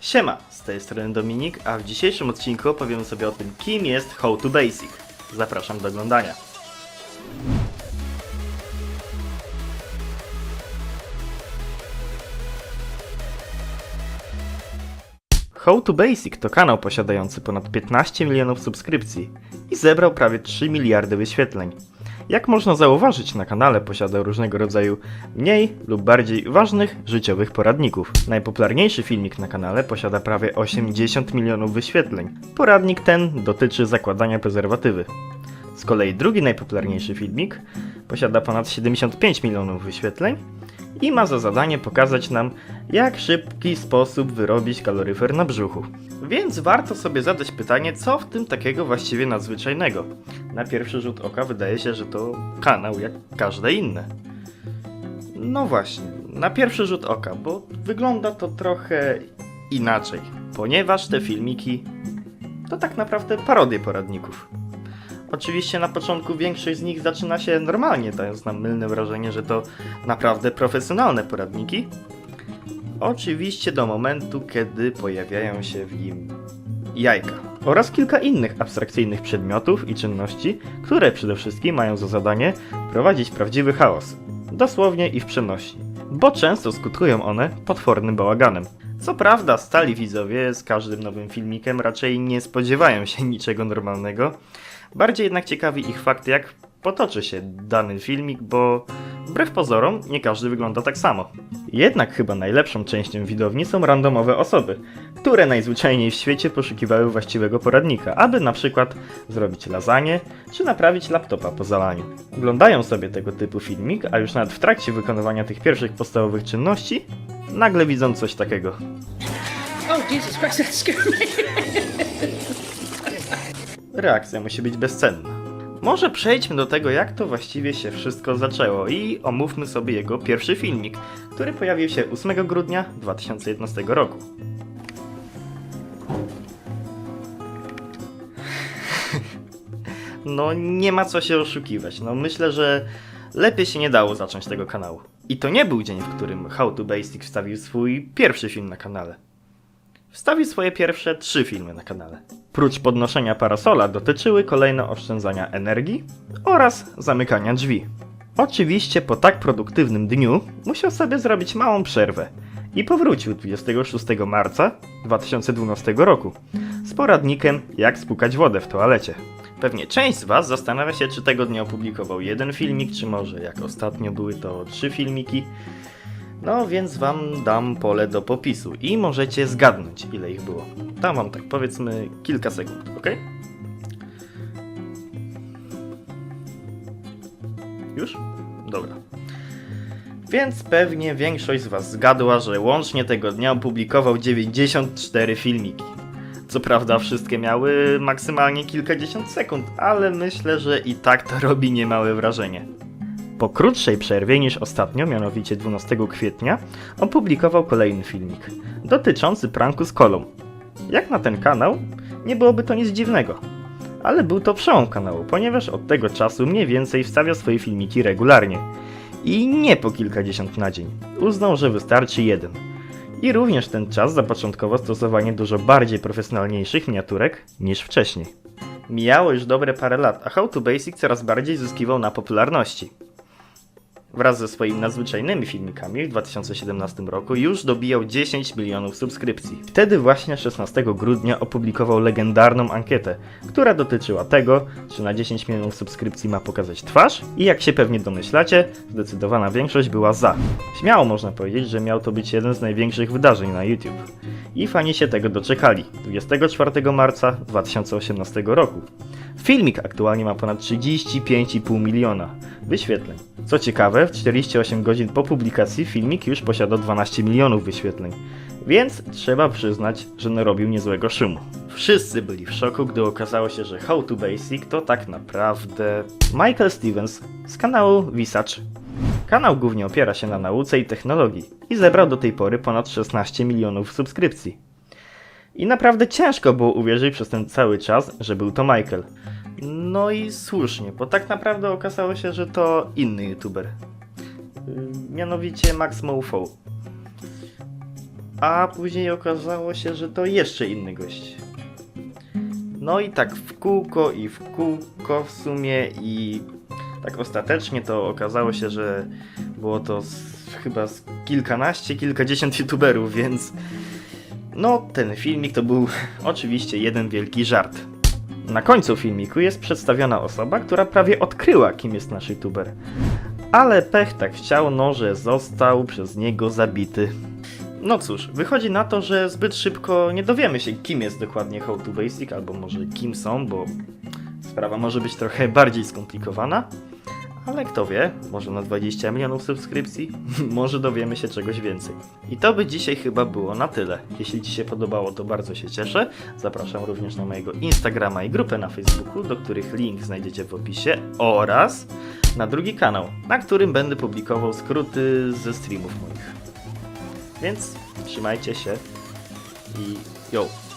Siema, z tej strony Dominik, a w dzisiejszym odcinku opowiem sobie o tym, kim jest How to Basic. Zapraszam do oglądania. How to Basic to kanał posiadający ponad 15 milionów subskrypcji i zebrał prawie 3 miliardy wyświetleń. Jak można zauważyć, na kanale posiada różnego rodzaju mniej lub bardziej ważnych życiowych poradników. Najpopularniejszy filmik na kanale posiada prawie 80 milionów wyświetleń. Poradnik ten dotyczy zakładania prezerwatywy. Z kolei drugi najpopularniejszy filmik posiada ponad 75 milionów wyświetleń i ma za zadanie pokazać nam, jak szybki sposób wyrobić kaloryfer na brzuchu. Więc warto sobie zadać pytanie, co w tym takiego właściwie nadzwyczajnego. Na pierwszy rzut oka wydaje się, że to kanał jak każde inne. No właśnie, na pierwszy rzut oka, bo wygląda to trochę inaczej, ponieważ te filmiki to tak naprawdę parodie poradników. Oczywiście na początku większość z nich zaczyna się normalnie, dając nam mylne wrażenie, że to naprawdę profesjonalne poradniki. Oczywiście do momentu, kiedy pojawiają się w nim jajka oraz kilka innych abstrakcyjnych przedmiotów i czynności, które przede wszystkim mają za zadanie wprowadzić prawdziwy chaos, dosłownie i w przenośni, bo często skutkują one potwornym bałaganem. Co prawda, stali widzowie z każdym nowym filmikiem raczej nie spodziewają się niczego normalnego, bardziej jednak ciekawi ich fakt, jak potoczy się dany filmik, bo wbrew pozorom nie każdy wygląda tak samo. Jednak chyba najlepszą częścią widowni są randomowe osoby, które najzwyczajniej w świecie poszukiwały właściwego poradnika, aby na przykład zrobić lasagne czy naprawić laptopa po zalaniu. Oglądają sobie tego typu filmik, a już nawet w trakcie wykonywania tych pierwszych podstawowych czynności nagle widzą coś takiego. Oh, Jesus Christ, that scared me. Reakcja musi być bezcenna. Może przejdźmy do tego, jak to właściwie się wszystko zaczęło i omówmy sobie jego pierwszy filmik, który pojawił się 8 grudnia 2011 roku. No nie ma co się oszukiwać. No myślę, że lepiej się nie dało zacząć tego kanału. I to nie był dzień, w którym How to Basic wstawił swój pierwszy film na kanale. Wstawił swoje pierwsze trzy filmy na kanale. Prócz podnoszenia parasola dotyczyły kolejno oszczędzania energii oraz zamykania drzwi. Oczywiście po tak produktywnym dniu musiał sobie zrobić małą przerwę i powrócił 26 marca 2012 roku z poradnikiem jak spłukać wodę w toalecie. Pewnie część z Was zastanawia się, czy tego dnia opublikował jeden filmik, czy może jak ostatnio były to trzy filmiki. No więc wam dam pole do popisu i możecie zgadnąć ile ich było. Dam wam tak powiedzmy kilka sekund, ok? Już? Dobra. Więc pewnie większość z was zgadła, że łącznie tego dnia opublikował 94 filmiki. Co prawda wszystkie miały maksymalnie kilkadziesiąt sekund, ale myślę, że i tak to robi niemałe wrażenie. Po krótszej przerwie niż ostatnio, mianowicie 12 kwietnia, opublikował kolejny filmik dotyczący pranku z kolą. Jak na ten kanał, nie byłoby to nic dziwnego. Ale był to przełom kanału, ponieważ od tego czasu mniej więcej wstawia swoje filmiki regularnie. I nie po kilkadziesiąt na dzień. Uznał, że wystarczy jeden. I również ten czas zapoczątkował stosowanie dużo bardziej profesjonalniejszych miniaturek niż wcześniej. Mijało już dobre parę lat, a How to Basic coraz bardziej zyskiwał na popularności. Wraz ze swoimi nadzwyczajnymi filmikami w 2017 roku już dobijał 10 milionów subskrypcji. Wtedy właśnie 16 grudnia opublikował legendarną ankietę, która dotyczyła tego, czy na 10 milionów subskrypcji ma pokazać twarz i jak się pewnie domyślacie, zdecydowana większość była za. Śmiało można powiedzieć, że miał to być jeden z największych wydarzeń na YouTube. I fani się tego doczekali 24 marca 2018 roku. Filmik aktualnie ma ponad 35,5 miliona wyświetleń. Co ciekawe, w 48 godzin po publikacji filmik już posiada 12 milionów wyświetleń, więc trzeba przyznać, że narobił niezłego szumu. Wszyscy byli w szoku, gdy okazało się, że How to Basic to tak naprawdę Michael Stevens z kanału Visage. Kanał głównie opiera się na nauce i technologii i zebrał do tej pory ponad 16 milionów subskrypcji. I naprawdę ciężko było uwierzyć przez ten cały czas, że był to Michael. No i słusznie, bo tak naprawdę okazało się, że to inny youtuber. Yy, Mianowicie Max Mofo. a później okazało się, że to jeszcze inny gość. No i tak w kółko i w kółko w sumie i tak ostatecznie to okazało się, że było to z, chyba z kilkanaście, kilkadziesiąt youtuberów, więc no ten filmik to był oczywiście jeden wielki żart. Na końcu filmiku jest przedstawiona osoba, która prawie odkryła, kim jest nasz youtuber. Ale pech tak chciał, no, że został przez niego zabity. No cóż, wychodzi na to, że zbyt szybko nie dowiemy się, kim jest dokładnie How to Basic, albo może kim są, bo sprawa może być trochę bardziej skomplikowana. Ale kto wie, może na 20 milionów subskrypcji, może dowiemy się czegoś więcej. I to by dzisiaj chyba było na tyle. Jeśli Ci się podobało, to bardzo się cieszę. Zapraszam również na mojego Instagrama i grupę na Facebooku, do których link znajdziecie w opisie, oraz na drugi kanał, na którym będę publikował skróty ze streamów moich. Więc trzymajcie się i yo!